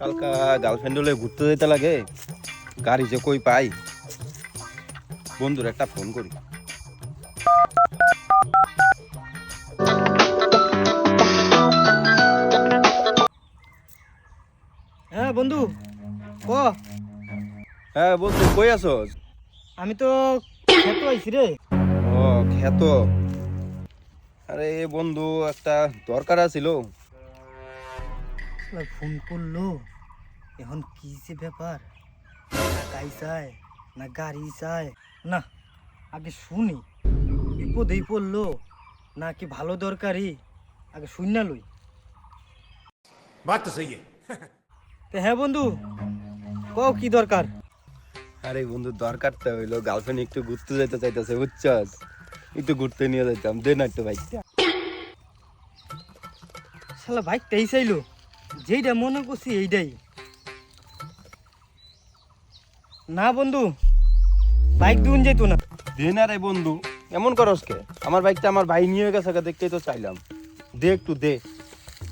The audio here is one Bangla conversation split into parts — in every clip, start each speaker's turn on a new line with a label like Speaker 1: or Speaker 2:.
Speaker 1: কালকা গার্লফ্রেন্ড হলে ঘুরতে যেতে লাগে। গাড়ি যে কই পাই। বন্ধুর একটা ফোন করি।
Speaker 2: হ্যাঁ বন্ধু ক?
Speaker 1: হ্যাঁ বন্ধু কই আছো?
Speaker 2: আমি তো খেতে আইছি রে।
Speaker 1: ও খ্যাত আরে বন্ধু একটা দরকার আছিল।
Speaker 2: ফোন করল। এখন কি যে ব্যাপার? টাকাই চায় না গাড়ি চায়। না আগে শুনি। বিপদেই পড়ল না কি ভালো দরকারি? আগে শুন না লই।
Speaker 3: বাদ
Speaker 2: তো সেই হ্যাঁ বন্ধু কও কি দরকার?
Speaker 1: আরে বন্ধু দরকার তো হইল গার্লফ্রেন্ড একটু ঘুরতে যাইতে চাইতেছে বুঝছস? একটু ঘুরতে নিয়ে যাইতাম দে না একটু বাইকটা।
Speaker 2: শালা বাইকটাই চাইলো। যেইটা মনে করছি এইটাই না বন্ধু বাইক দুন যেত না।
Speaker 1: দে না রে বন্ধু এমন করস কে? আমার বাইকটা আমার ভাই নিয়ে গেছে কে দেখতেই তো চাইলাম। দে একটু দে।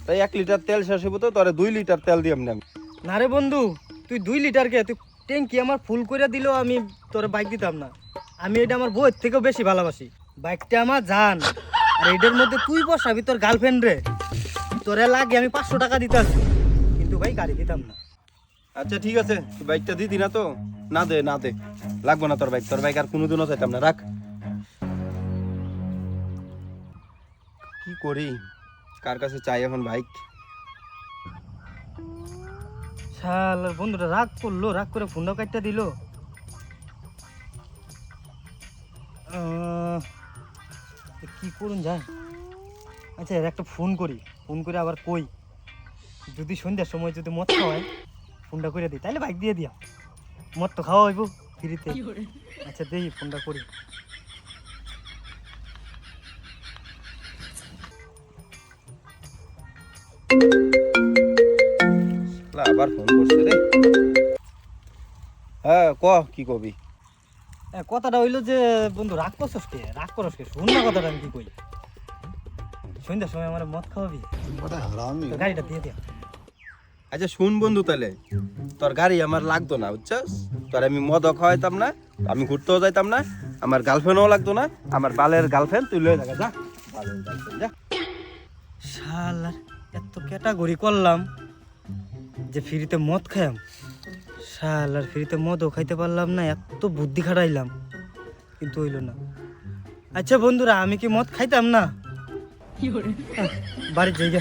Speaker 1: তাই এক লিটার তেল শেষ হইব তো তোরে দুই লিটার তেল দিয়াম না আমি।
Speaker 2: না রে বন্ধু তুই দুই লিটার কে? তুই ট্যাঙ্কি আমার ফুল করে দিলেও আমি তোর বাইক দিতাম না। আমি এটা আমার বউয়ের থেকেও বেশি ভালোবাসি। বাইকটা আমার জান। আর এটার মধ্যে তুই বসাবি তোর গার্লফ্রেন্ড রে। তোরে লাগে আমি পাঁচশো টাকা দিতাম কিন্তু ভাই গাড়ি দিতাম না।
Speaker 1: আচ্ছা ঠিক আছে। তুই বাইকটা দিতি না তো। না দে না দে। লাগবো না তোর বাইক তোর বাইক আর কোনোদিনও চাইতাম না, রাখ। কি করি? কার কাছে চাই এখন বাইক?
Speaker 2: শালার বন্ধুটা রাগ করল, রাগ করে ফোনটাও কাটতে দিল। কি করুন যায়? আচ্ছা এর একটা ফোন করি। ফোন করে আবার কই? যদি সন্ধ্যার সময় যদি মত খাওয়ায়, ফোনটা করে দিই। তাহলে বাইক দিয়ে দিয়া। মদ তো খাওয়া হইব ফ্রিতে। আচ্ছা দেই ফোনটা করি।
Speaker 1: আবার ফোন করছে রে। হ্যাঁ ক কি কবি?
Speaker 2: কথাটা হইল যে বন্ধু রাগ করছস কে? রাগ করস কে? শুন না কথাটা আমি কি কই। সন্ধ্যার সময় আমার মদ খাওয়াবি? গাড়িটা দিয়ে দিয়া
Speaker 1: আচ্ছা শুন বন্ধু তাহলে। তোর গাড়ি আমার লাগতো না বুঝছস? তোর আমি মদও খাওয়াইতাম না আমি ঘুরতেও যাইতাম না আমার গার্লফ্রেন্ডও লাগতো না আমার বালের গার্লফ্রেন্ড তুই লয়ে থাকা যা। বালের girlfriend, যা।
Speaker 2: শালার এত ক্যাটাগরি করলাম যে ফ্রিতে মদ খাইলাম শালার ফ্রিতে মদও খাইতে পারলাম না এত বুদ্ধি খাটাইলাম কিন্তু হইল না। আচ্ছা বন্ধুরা আমি কি মদ খাইতাম না? বাড়ির জায়গা।